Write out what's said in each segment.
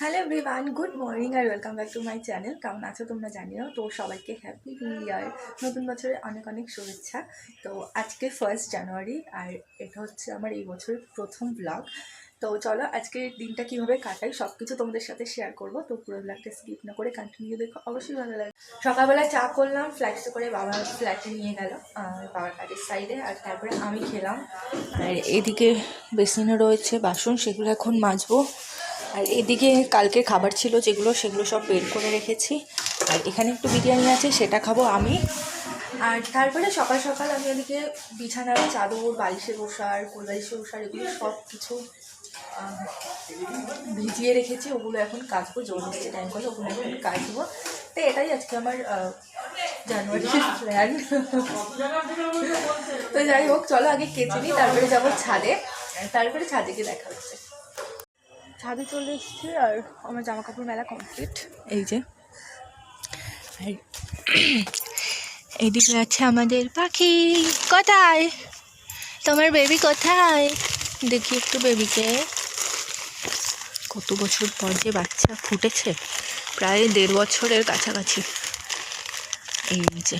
Hello everyone good morning R welcome back to my channel কেমন আছো তোমরা জানিও? তো সবাইকে হ্যাপি নিউ ইয়ার নতুন বছরের অনেক অনেক শুভেচ্ছা। তো আজকে ফার্স্ট জানুয়ারি আর এটা হচ্ছে আমার এই বছরের প্রথম ব্লগ তো চলো আজকে দিনটা কীভাবে কাটাই সব কিছু তোমাদের সাথে শেয়ার করব। তো পুরো ব্লগটা স্কিপ না করে কন্টিনিউ দেখো, অবশ্যই ভালো লাগে। সকালবেলা চা করলাম ফ্ল্যাক্সে করে বাবা ফ্ল্যাটে নিয়ে গেল বাবার কাজের সাইডে আর তারপরে আমি খেলাম। আর এদিকে বেসিনে রয়েছে বাসন, সেগুলো এখন মাজবো। আর এদিকে কালকে খাবার ছিল যেগুলো সেগুলো সব বের করে রেখেছি। আর এখানে একটু বিরিয়ানি আছে সেটা খাব আমি। আর তারপরে সকাল সকাল আমি এদিকে বিছানার চাদর বালিশের ওষার কোলবালিশের ওষার এগুলো সব কিছু ভিজিয়ে রেখেছি। ওগুলো এখন কাচবো জল দিতে টাইম করলে ওগুলো এখন কাচবো। তো এটাই আজকে আমার আহ, জানুয়ারি প্ল্যান তো যাই হোক চলো আগে কেচে নিই তারপরে যাব ছাদে। তারপরে ছাদে গিয়ে দেখা হচ্ছে। ছাদে চলে এসেছি আর আমার জামা কাপড় মেলা কমপ্লিট এই যে। এইদিকে আছে আমাদের পাখি। কোথায়? তোমার বেবি কোথায়? দেখি একটু বেবিকে কত বছর পর যে বাচ্চা ফুটেছে, প্রায় দেড় বছরের কাছাকাছি। এই যে।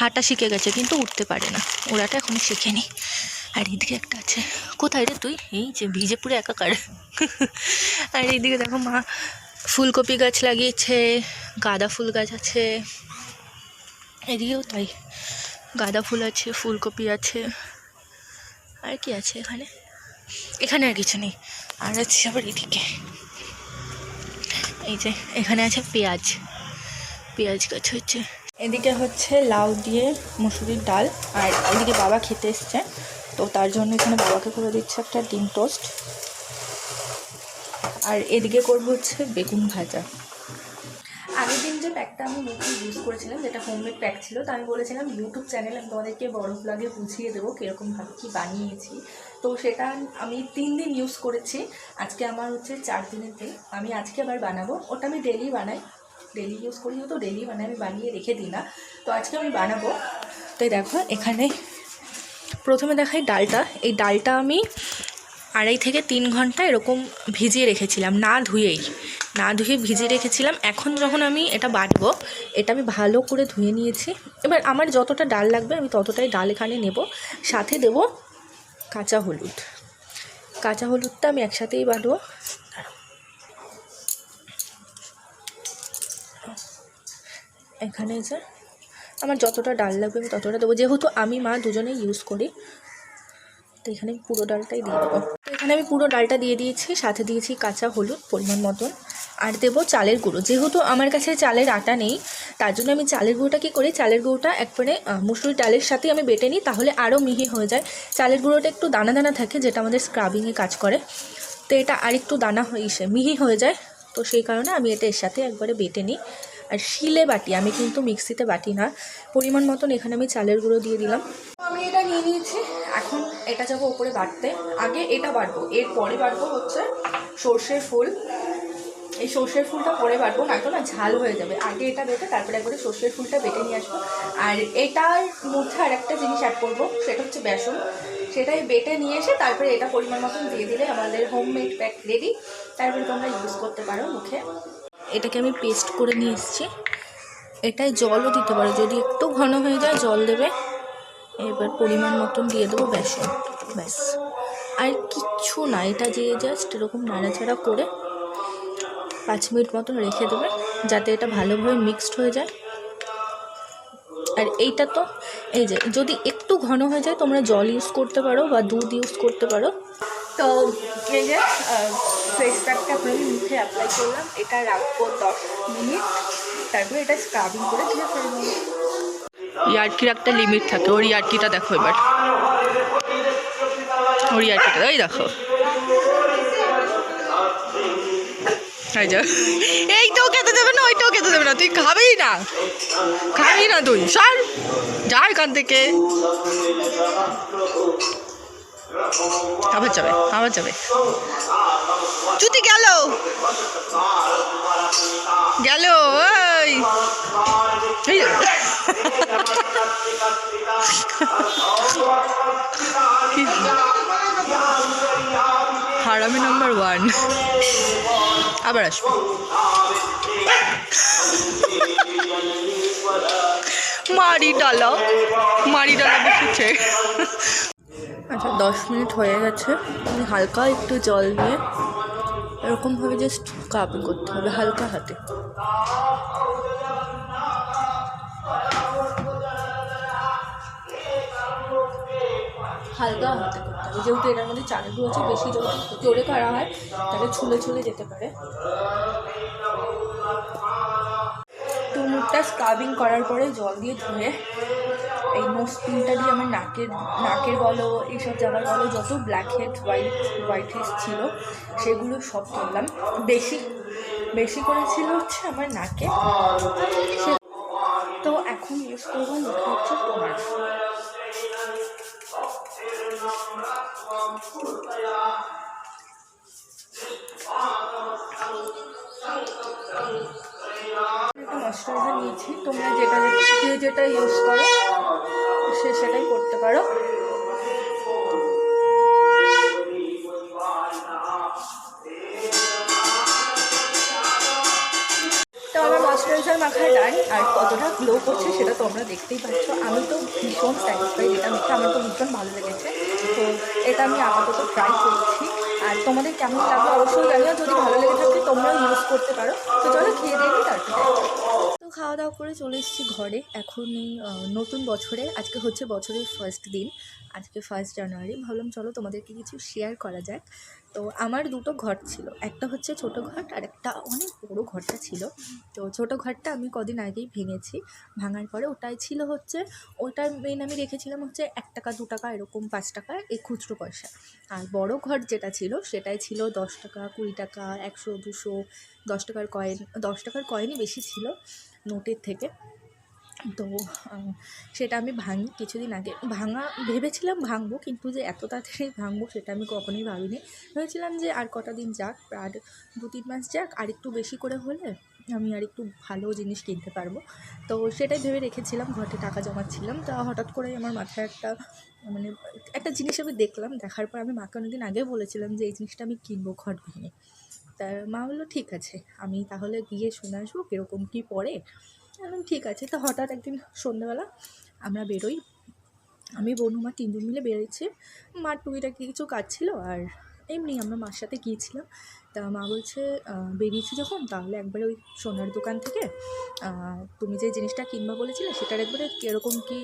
হাঁটা শিখে গেছে, কিন্তু উঠতে পারে না। ওরাটা এখনও শেখেনি। আর এদিকে একটা আছে। কোথায় রে তুই? এই যে ভিজে পুরো একাকার। আর এইদিকে দেখো মা, ফুলকপি গাছ লাগিয়েছে, গাঁদা ফুল গাছ আছে। এদিকেও তাই, গাঁদা ফুল আছে, ফুলকপি আছে। আর কি আছে এখানে? এখানে আর কিছু নেই। আর আছে আবার এদিকে। এই যে, এখানে আছে পেঁয়াজ। পেঁয়াজ গাছ হচ্ছে। এদিকে হচ্ছে লাউ দিয়ে মুসুরির ডাল। আর এদিকে বাবা খেতে এসছে। তো তার জন্য এখানে বাবাকে করে দিচ্ছে একটা ডিম টোস্ট। আর এদিকে করব হচ্ছে বেগুন ভাজা। আগের দিন যে প্যাকটা আমি নতুন ইউজ করেছিলাম, যেটা হোমমেড প্যাক ছিল, তো আমি বলেছিলাম ইউটিউব চ্যানেলে আমি তোমাদেরকে বড় ব্লগে বুঝিয়ে দেবো কীরকমভাবে কী বানিয়েছি। তো সেটা আমি তিন দিন ইউজ করেছি। আজকে আমার হচ্ছে চার দিনের দিন। আমি আজকে আবার বানাবো। ওটা আমি ডেলি বানাই। ডেলি ইউজ করি তো ডেলি বানাই আমি বানিয়ে রেখে দিই না। তো আজকে আমি বানাবো। তো দেখো, এখানে প্রথমে দেখাই ডালটা। এই ডালটা আমি আড়াই থেকে তিন ঘণ্টা এরকম ভিজিয়ে রেখেছিলাম, না ধুয়েই। না ধুয়ে ভিজিয়ে রেখেছিলাম। এখন যখন আমি এটা বাটব, এটা আমি ভালো করে ধুয়ে নিয়েছি। এবার আমার যতটা ডাল লাগবে আমি ততটাই ডাল এখানে নেব। সাথে দেব কাঁচা হলুদ। কাঁচা হলুদটা আমি একসাথেই বাটবো। এখানে যে আমার যতটা ডাল লাগবে আমি ততটা দেবো। যেহেতু আমি মা দুজনেই ইউজ করি, তো এখানে আমি পুরো ডালটাই দিয়ে দেবো। তো এখানে আমি পুরো ডালটা দিয়ে দিয়েছি, সাথে দিয়েছি কাঁচা হলুদ পরিমাণ মতন, আর দেবো চালের গুঁড়ো। যেহেতু আমার কাছে চালের আটা নেই, তার জন্য আমি চালের গুঁড়োটা কী করি? চালের গুঁড়োটা একবারে মুসুরি ডালের সাথেই আমি বেটে নিই, তাহলে আরও মিহি হয়ে যায়। চালের গুঁড়োটা একটু দানা দানা থাকে, যেটা আমাদের স্ক্রাবিংয়ে কাজ করে। তো এটা আরেকটু দানা হয়ে মিহি হয়ে যায়, তো সেই কারণে আমি এটা এর সাথে একবারে বেটে নিই। আর শিলে বাটি, আমি কিন্তু মিক্সিতে বাটি না। পরিমাণ মতন এখানে আমি চালের গুঁড়ো দিয়ে দিলাম। আমি এটা নিয়ে নিয়েছি। এখন এটা যাব ওপরে বাটতে। আগে এটা বাটবো এর পরে বাটবো হচ্ছে সর্ষের ফুল। এই সর্ষের ফুলটা পরে বাটবো নয়তো না ঝাল হয়ে যাবে। আগে এটা বেটে, তারপরে একবারে সর্ষের ফুলটা বেটে নিয়ে আসব। আর এটার মধ্যে আর একটা জিনিস অ্যাড করব, সেটা হচ্ছে বেসন। সেটাই বেটে নিয়ে এসে তারপরে এটা পরিমাণ মতন দিয়ে দিলে আমাদের হোমমেড প্যাক রেডি তারপরে তোমরা ইউজ করতে পারো মুখে। এটাকে আমি পেস্ট করে নিয়ে এসেছি। এটায় জলও দিতে পারো। যদি একটু ঘন হয়ে যায়, জল দেবে। এবার পরিমাণ মতন দিয়ে দেবো বেসন। ব্যাস। আর কিচ্ছু না, এটা দিয়ে জাস্ট এরকম নাড়াচাড়া করে পাঁচ মিনিট মতন রেখে দেবে, যাতে এটা ভালোভাবে মিক্সড হয়ে যায়। আর এইটা তো, এই যে, যদি একটু ঘন হয়ে যায়, তোমরা জল ইউজ করতে পারো বা দুধ ইউজ করতে পারো। তো এই যে ফেস প্যাকটা আমি মুখে অ্যাপ্লাই করলাম। এটা রাখব দশ মিনিট। তারপরে এটা স্ক্রাবিং করে ধুয়ে ফেলব ইয়ার্কির একটা লিমিট থাকে। ওর ইয়ার্কিটা দেখো এবার। ওর ইয়ার্কিটা এই দেখো। এই এইটাও খেতে দেবে না ওইটাও খেতে দেবে না। তুই খাবেই না। খাবি না তুই। সর। যা এখান থেকে। আবার যাবে আবার যাবে। জুতি গেল। গেল, ওই। হারামি নাম্বার ওয়ান। আবার আসবে। মারি ডালা মারি ডালা বসেছে। আচ্ছা দশ মিনিট হয়ে গেছে। আমি হালকা একটু জল দিয়ে এরকমভাবে জাস্ট কাপি করতে হবে, হালকা হাতে। হালকা হাতে করতে হবে। যেহেতু এটার মধ্যে চালের আছে, বেশি জোরে জোরে করা হয়, তাহলে ছুলে ছুলে যেতে পারে। তো মুখটা স্ক্রাবিং করার পরে জল দিয়ে ধুয়ে এই নোজ পিনটা দিয়ে আমার নাকের নাকের বলো, এইসব জায়গার বলো, যত black head white white head ছিল, সেগুলো সব তুললাম। বেশি বেশি করে ছিল হচ্ছে আমার নাকে। তো এখন ইউজ করব লেখা হচ্ছে টোনার একটা ময়শ্চারাইজার নিয়েছি। তোমরা যেটা যে যেটা ইউজ করো, সে সেটাই করতে পারো। তো আমার ময়শ্চারাইজার মাখায় ডান, আর কতটা গ্লো করছে সেটা তোমরা দেখতেই পাচ্ছ। আমি তো ভীষণ স্যাটিসফাইড এটা মেখে আমার তো ভীষণ ভালো লেগেছে। তো এটা আমি আপাতত ট্রাই করছি। আর তোমাদের কেমন লাগবে অবশ্যই জানিও, যদি ভালো লেগে থাকে তোমরাও ইউজ করতে পারো। তো চলো, খেয়ে তো খাওয়া দাওয়া করে চলে এসেছি ঘরে। এখন নতুন বছরে, আজকে হচ্ছে বছরের ফার্স্ট দিন, আজকে ফার্স্ট জানুয়ারি ভাবলাম চলো তোমাদেরকে কিছু শেয়ার করা যাক। তো আমার দুটো ঘর ছিল। একটা হচ্ছে ছোট ঘট আর একটা অনেক বড় ঘরটা ছিল। তো ছোট ঘরটা আমি কদিন আগেই ভেঙেছি। ভাঙার পরে ওটাই ছিল হচ্ছে, ওটার মেন আমি রেখেছিলাম হচ্ছে এক টাকা, দু টাকা, এরকম পাঁচ টাকা এই খুচরো পয়সা। আর বড় ঘর যেটা ছিল, সেটাই ছিল দশ টাকা, কুড়ি টাকা, একশো, দুশো, দশ টাকার কয়েন দশ টাকার কয়েনই বেশি ছিল। নোটের থেকে। তো সেটা আমি ভাঙি কিছুদিন আগে। ভাঙা, ভেবেছিলাম ভাঙবো, কিন্তু যে এত তাড়াতাড়ি ভাঙবো সেটা আমি কখনোই ভাবিনি। ভেবেছিলাম যে আর কটা দিন যাক, আর দু তিন মাস যাক, আর একটু বেশি করে হলে আমি আর একটু ভালো জিনিস কিনতে পারব। তো সেটাই ভেবে রেখেছিলাম ঘরে টাকা জমাচ্ছিলাম। তা হঠাৎ করে আমার মাথায় একটা মানে একটা জিনিস আমি দেখলাম। দেখার পর আমি মাকে অনেকদিন আগে বলেছিলাম যে, এই জিনিসটা আমি কিনবো ঘট ভেঙে। তা মা বলল, ঠিক আছে, আমি তাহলে গিয়ে শুনে আসব কীরকম কী পড়ে। বললাম, ঠিক আছে। তো হঠাৎ একদিন সন্ধ্যেবেলা আমরা বেরোই। আমি বনুমা তিনজন মিলে বেরোচ্ছি। মার টুকিটাকি কিছু কাজ ছিল আর এমনি আমরা মার সাথে গিয়েছিলাম। তা মা বলছে বেরিয়েছি যখন, তাহলে একবারে ওই সোনার দোকান থেকে তুমি যে জিনিসটা কিনবা বলেছিলে, সেটার একবারে কীরকম কী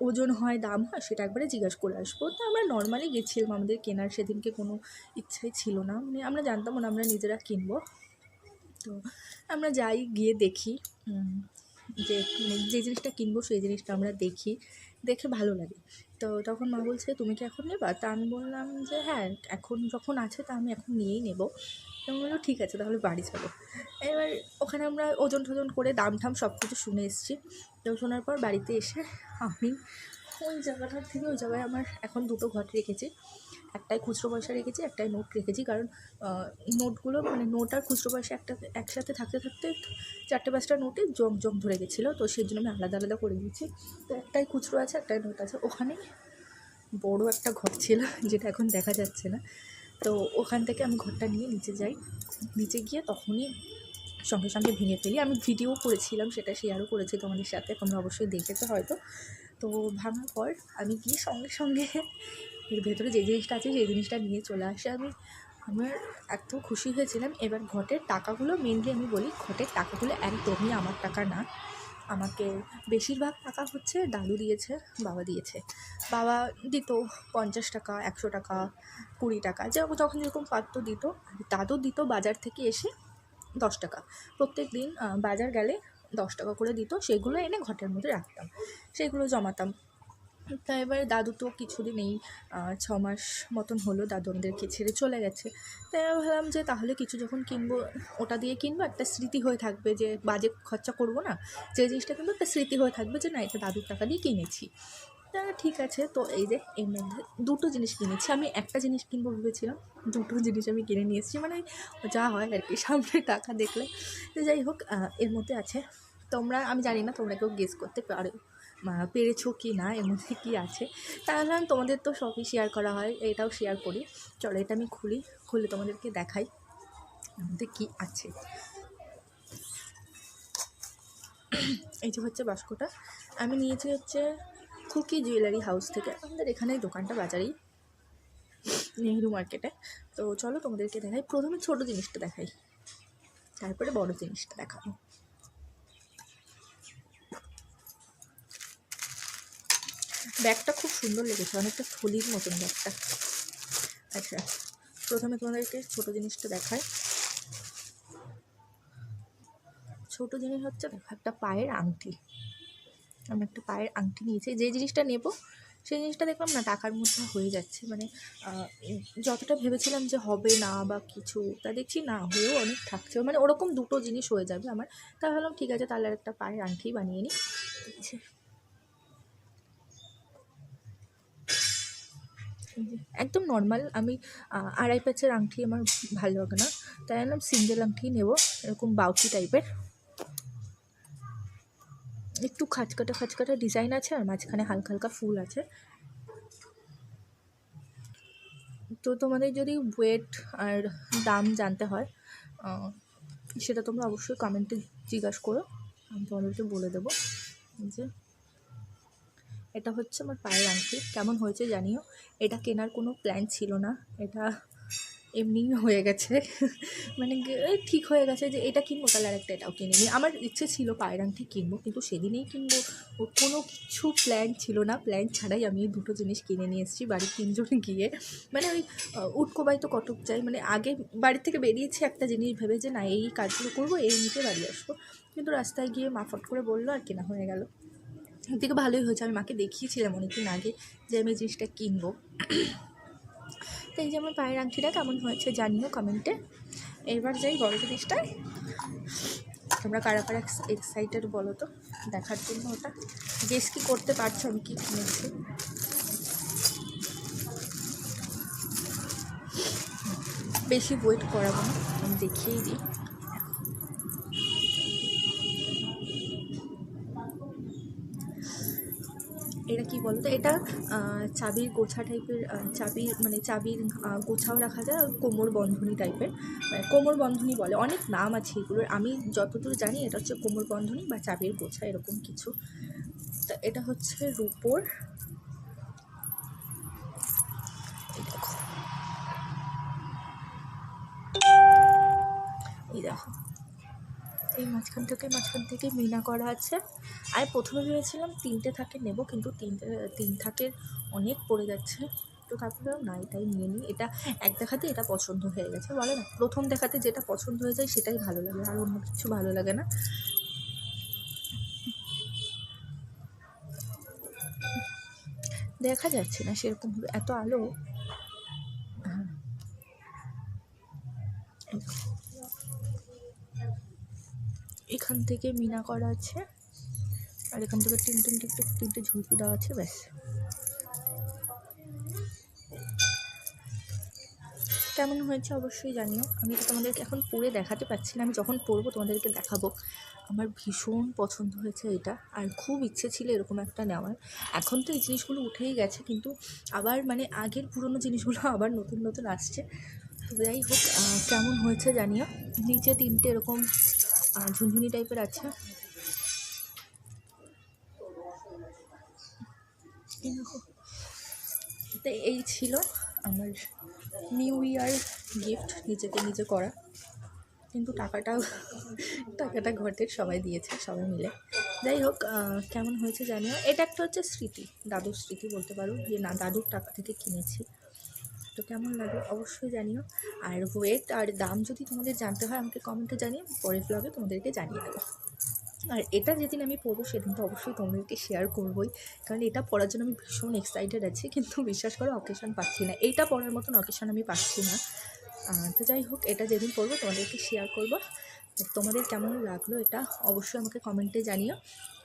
ওজন হয়, দাম হয়, সেটা একবারে জিজ্ঞাসা করে আসব। তো আমরা নর্মালি গেছিলাম, আমাদের কেনার সেদিনকে কোনো ইচ্ছাই ছিল না। মানে আমরা জানতাম না, আমরা নিজেরা কিনব। তো আমরা যাই, গিয়ে দেখি যে যে জিনিসটা কিনবো, সেই জিনিসটা আমরা দেখি। দেখে ভালো লাগে। তো তখন মা বলছে, তুমি কি এখন নেবা? তা আমি বললাম যে হ্যাঁ এখন যখন আছে তা আমি এখন নিয়েই নেব। আমি বলল ঠিক আছে, তাহলে বাড়ি চলো। এবার ওখানে আমরা ওজন টোজন করে দাম ঠাম সব কিছু শুনে এসেছি। তো শোনার পর বাড়িতে এসে আমি ওই জায়গাটার থেকে ওই জায়গায় আমার এখন দুটো ঘট রেখেছি। একটাই খুচরো পয়সা রেখেছি একটাই নোট রেখেছি। কারণ নোটগুলো মানে নোট আর খুচরো পয়সা একটা, একসাথে থাকতে থাকতে চারটে পাঁচটা নোটে জং জং ধরে গেছিল। তো সেই জন্য আমি আলাদা আলাদা করে দিয়েছি। তো একটাই খুচরো আছে একটাই নোট আছে। ওখানে বড় একটা ঘর ছিল, যেটা এখন দেখা যাচ্ছে না। তো ওখান থেকে আমি ঘরটা নিয়ে নিচে যাই। নিচে গিয়ে তখনই সঙ্গে সঙ্গে ভেঙে ফেলি। আমি ভিডিও করেছিলাম, সেটা শেয়ারও করেছি তোমাদের সাথে। তোমরা অবশ্যই দেখেছ হয়তো। তো ভাঙার পর আমি গিয়ে সঙ্গে সঙ্গে এর ভেতরে যে জিনিসটা আছে সেই জিনিসটা নিয়ে চলে আসে। আমি, আমার এত খুশি হয়েছিলাম। এবার ঘটের টাকাগুলো মেনলি আমি বলি ঘটের টাকাগুলো একদমই আমার টাকা না। আমাকে বেশিরভাগ টাকা হচ্ছে দাদু দিয়েছে, বাবা দিয়েছে। বাবা দিত পঞ্চাশ টাকা, একশো টাকা, কুড়ি টাকা, যে যখন যেরকম পারতো দিত। দাদু দিত বাজার থেকে এসে দশ টাকা। প্রত্যেক দিন বাজার গেলে দশ টাকা করে দিত, সেগুলো এনে ঘটের মধ্যে রাখতাম, সেগুলো জমাতাম। তা এবার দাদু তো কিছুদিন এই ছ মাস মতন হলো দাদু আমাদেরকে ছেড়ে চলে গেছে। তাই আমি ভাবলাম যে তাহলে কিছু যখন কিনবো, ওটা দিয়ে কিনবো, একটা স্মৃতি হয়ে থাকবে যে বাজে খরচা করব না, যে জিনিসটা কিনবো, একটা স্মৃতি হয়ে থাকবে যে না, এটা দাদুর টাকা দিয়ে কিনেছি। তা ঠিক আছে। তো এই যে, এর মধ্যে দুটো জিনিস কিনেছি। আমি একটা জিনিস কিনবো ভেবেছিলাম। দুটো জিনিস আমি কিনে নিয়ে এসেছি। মানে যা হয় আর কি, সামনে টাকা দেখলে। তো যাই হোক এর মধ্যে আছে। তোমরা, আমি জানি না তোমরা কেউ গেস করতে পারো পেরেছ কি না, এর মধ্যে কী আছে। তাহলে আমি তোমাদের তো সবই শেয়ার করা হয়, এটাও শেয়ার করি। চলো, এটা আমি খুলি, খুলে তোমাদেরকে দেখাই, এর মধ্যে কী আছে। এই যে হচ্ছে বাস্কটা। আমি নিয়েছি হচ্ছে খুকি জুয়েলারি হাউস থেকে আমাদের এখানে দোকানটা বাজারেই, নেহরু মার্কেটে। তো চলো তোমাদেরকে দেখাই, প্রথমে ছোট জিনিসটা দেখাই, তারপরে বড় জিনিসটা দেখাবো। ব্যাগটা খুব সুন্দর লেগেছে, অনেকটা থলির মতন ব্যাগটা। আচ্ছা প্রথমে তোমাদেরকে ছোট জিনিসটা দেখায় ছোট জিনিস হচ্ছে একটা পায়ের আংটি। আমি একটা পায়ের আংটি নিয়েছি। যে জিনিসটা নেব সেই জিনিসটা দেখলাম না টাকার মধ্যে হয়ে যাচ্ছে। মানে যতটা ভেবেছিলাম যে হবে না বা কিছু তা দেখছি না হয়েও অনেক থাকছে। মানে ওরকম দুটো জিনিস হয়ে যাবে আমার। তা ভাবলাম ঠিক আছে তাহলে একটা পায়ের আংটি বানিয়ে নিই। যে, একদম নর্মাল আমি আড়াই প্যাচের আংটি আমার ভালো লাগে না। তাই আমি সিঙ্গেল আংটি নেব এরকম বাউটি টাইপের একটু খাঁচকাটা খাঁচকাটা ডিজাইন আছে আর মাঝখানে হালকা হালকা ফুল আছে। তো তোমাদের যদি ওয়েট আর দাম জানতে হয় সেটা তোমরা অবশ্যই কমেন্টে জিজ্ঞাসা করো। আমি তোমাদেরকে বলে দেবো। যে, এটা হচ্ছে আমার পায়ের আংটি। কেমন হয়েছে জানিও? এটা কেনার কোনো প্ল্যান ছিল না। এটা এমনিই হয়ে গেছে। মানে ঠিক হয়ে গেছে যে এটা কিনবো, তাহলে আর একটা এটাও কিনে নিই। আমার ইচ্ছে ছিল পায়ের কিনবো, কিন্তু সেদিনেই কিনবো। কোনো কিছু প্ল্যান ছিল না। প্ল্যান ছাড়াই আমি দুটো জিনিস কিনে নিয়ে এসেছি বাড়ির তিনজনে গিয়ে। মানে ওই উটকোবাই তো কটক যাই মানে আগে বাড়ি থেকে বেরিয়েছি একটা জিনিস ভেবে যে, না, এই কাজগুলো করব, এই নিতে বাড়ি আসব। কিন্তু রাস্তায় গিয়ে মাফট করে বলল, আর কেনা হয়ে গেল। থেকে ভালোই হয়েছে। আমি মাকে দেখিয়েছিলাম অনেকদিন আগে যে আমি জিনিসটা কিনবো। তো এই যে আমার পায়ের আংটিটা কেমন হয়েছে জানিও কমেন্টে। এবার যাই বড় জিনিসটায়। তোমরা কারা কারা এক্সাইটেড বলো তো, দেখার জন্য ওটা। গেস কি করতে পারছ আমি কি কিনেছি? বেশি ওয়েট করাবো না, আমি দেখিয়েই দিই। এটা কি বলতো? এটা চাবির গোছা টাইপের চাবির মানে চাবির গোছাও রাখা যায় কোমর বন্ধনী টাইপের। মানে কোমর বন্ধনী বলে, অনেক নাম আছে এগুলোর। আমি যতদূর জানি এটা হচ্ছে কোমর বন্ধনী বা চাবির গোছা এরকম কিছু। তা এটা হচ্ছে রূপোর দেখো। এই মাঝখান থেকে মাঝখান থেকে মিনা করা আছে। আমি প্রথমে ভেবেছিলাম তিনটে থাকে নেব, কিন্তু তিনটে, তিন থাকের অনেক পড়ে যাচ্ছে। তো তারপরে না, এটাই নিয়ে নিই এটা এক দেখাতে এটা পছন্দ হয়ে গেছে, বলে না। প্রথম দেখাতে যেটা পছন্দ হয়ে যায় সেটাই ভালো লাগে, আর অন্য কিছু ভালো লাগে না। দেখা যাচ্ছে না সেরকমভাবে। এত আলো হ্যাঁ। এই দেখো। এখান থেকে মিনা করা আছে। আর এখান থেকে তিন তিনটে একটু তিনটে ঝুঁকি দেওয়া আছে, ব্যাস। কেমন হয়েছে অবশ্যই জানিও। আমি তো তোমাদেরকে এখন পরে দেখাতে পারছি না, আমি যখন পরবো তোমাদেরকে দেখাবো। আমার ভীষণ পছন্দ হয়েছে এটা, আর খুব ইচ্ছে ছিল এরকম একটা নেওয়ার। এখন তো এই জিনিসগুলো উঠেই গেছে, কিন্তু আবার মানে আগের পুরনো জিনিসগুলো আবার নতুন নতুন আসছে। তো যাই হোক কেমন হয়েছে জানিও। নিচে তিনটে এরকম ঝুনঝুনি টাইপের আছে। তো এই ছিল আমার নিউ ইয়ার গিফট নিজেকে নিজে করা। কিন্তু টাকাটা টাকাটা ঘরের সবাই দিয়েছে, সবাই মিলে। যাই হোক কেমন হয়েছে জানিও। এটা একটা হচ্ছে স্মৃতি, দাদুর স্মৃতি বলতে পারো। যে না, দাদুর টাকা থেকে কিনেছি। তো কেমন লাগে অবশ্যই জানিও। আর ওয়েট আর দাম যদি তোমাদের জানতে হয়, আমাকে কমেন্টে জানিয়ে পরের ব্লগে তোমাদেরকে জানিয়ে দেবো। আর এটা যেদিন আমি পড়ব, সেদিন তো অবশ্যই তোমাদেরকে শেয়ার করবোই। কারণ এটা পড়ার জন্য আমি ভীষণ এক্সাইটেড আছি, কিন্তু বিশ্বাস করো অকেশন পাচ্ছি না। এইটা পড়ার মতন অকেশন আমি পাচ্ছি না। তো যাই হোক, এটা যেদিন পড়ব, তোমাদেরকে শেয়ার করব। তোমাদের কেমন লাগল এটা, অবশ্যই আমাকে কমেন্টে জানিও।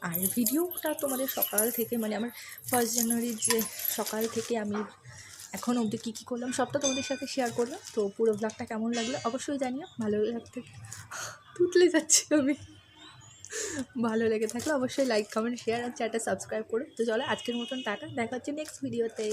আর ভিডিওটা তোমাদের সকাল থেকে মানে আমার ফার্স্ট জানুয়ারির যে সকাল থেকে আমি এখন অবধি কী কী করলাম সবটা তোমাদের সাথে শেয়ার করলাম। তো পুরো ব্লগটা কেমন লাগল অবশ্যই জানিও। ভালো লাগতে তুতলে যাচ্ছি আমি। ভালো লেগে থাকলে অবশ্যই লাইক কমেন্ট শেয়ার আর চ্যানেলটা সাবস্ক্রাইব করুন তো চলো আজকের মতন টাটা। দেখা হচ্ছে নেক্সট ভিডিওতে